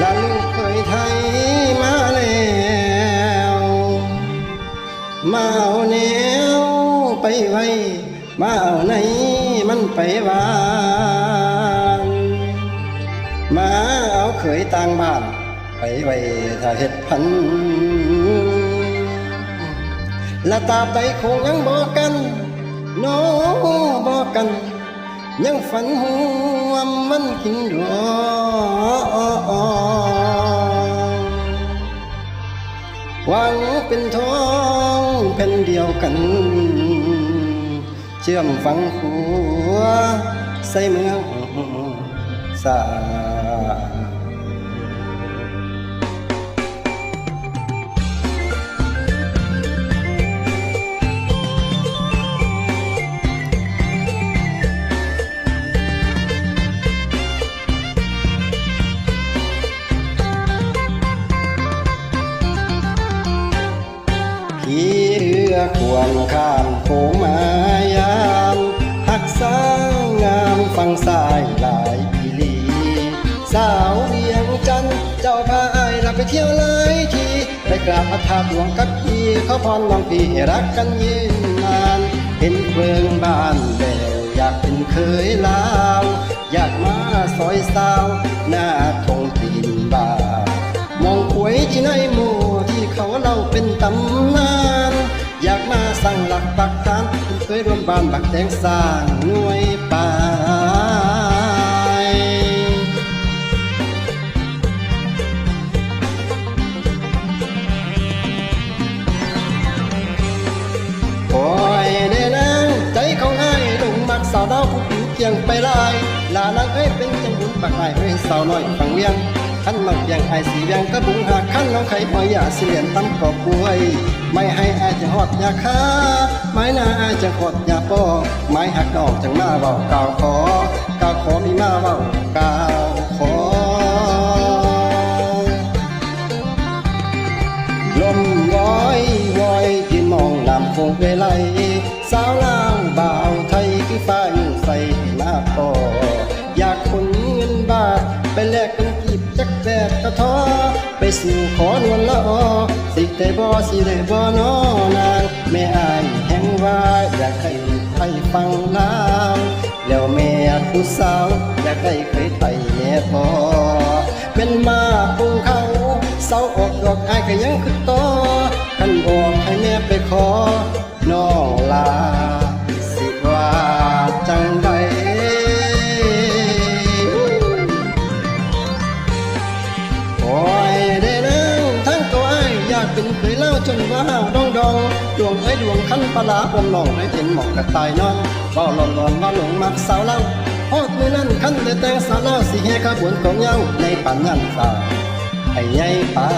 ละลูกเคยไทยมาแล้วมาเอาแนวไปไว้ มาเอาไหนมันไปวานมาเอาเคยต่างบ้าน ไปไว้ถ้าเห็ดพันละตาใดคงยังบอกกันน้องบอกกัน ยังฝันหัวมันกินรอ แผ่นเดียวกัน เชื่อมฝังหัวใส่เมืองสา ควงข้ามโขมายามหักสาวงามฟังสายหลายปีลี สาวเวียงจันเจ้าพาอายเราไปเที่ยวหลายทีไปกราบพระธาตุหลวงกับพี่เขาพรน้องพี่รักกันยืนนาน เห็นเพลิงบ้านแววอยากเป็นเคยลาว อยากมาซอยสาวหน้าทงตีนบ้าน รวมบ้านบักแตงสร้างหน่วยป่าโอ้ยเด้นางใจของอ้ายลงมักสาวดาวผู้ผิวเกียงไปลายลานางเอ้ยเป็นจังบุญปักอ้ายเฮ้ยสาวน้อยฟังเวียงขันน้องเกียงอ้ายสีเวียงก็บุงห ขันน้องไข่ปอยยาเลียนตำกอบกล้วย ไม่ให้อายจะหอดยาคาไม้หน้าอายจะหอดยาปอไม้หักดอกจังมาเบากล่าวขอกล่าวขอมีมาเบากล่าวขอลมวอยวอยยืนมองลำคงเวไลสาวลาวบ่าวไทยคือฟ้าอยู่ใส่หน้าปอ สู่ขอนวลละอสิได้บ่สิได้บ่น้อนางแม่อายแห่งว่าอยากให้ไทยฟังลาวแล้วแม่ผู้สาวอยากได้เคยไทยแน่พอเป็นมาปูเขาเสาออกดอกอายก็ยังคือต่อขันบอกให้แม่ไปขอน้องลา เคยเล่าจนว่าดองดองดวงไอ้ดวงคันปลาอมน้องได้เห็นหมอกกระต่ายนอนเบ้าหลอนหลอนว่าหลงมักสาวเล่าฮอดมือนั้นคันแต่แต่งสาวเล่าสิแห่ขบวนของเย้าในปันยันสาวให้ใหญ่ปา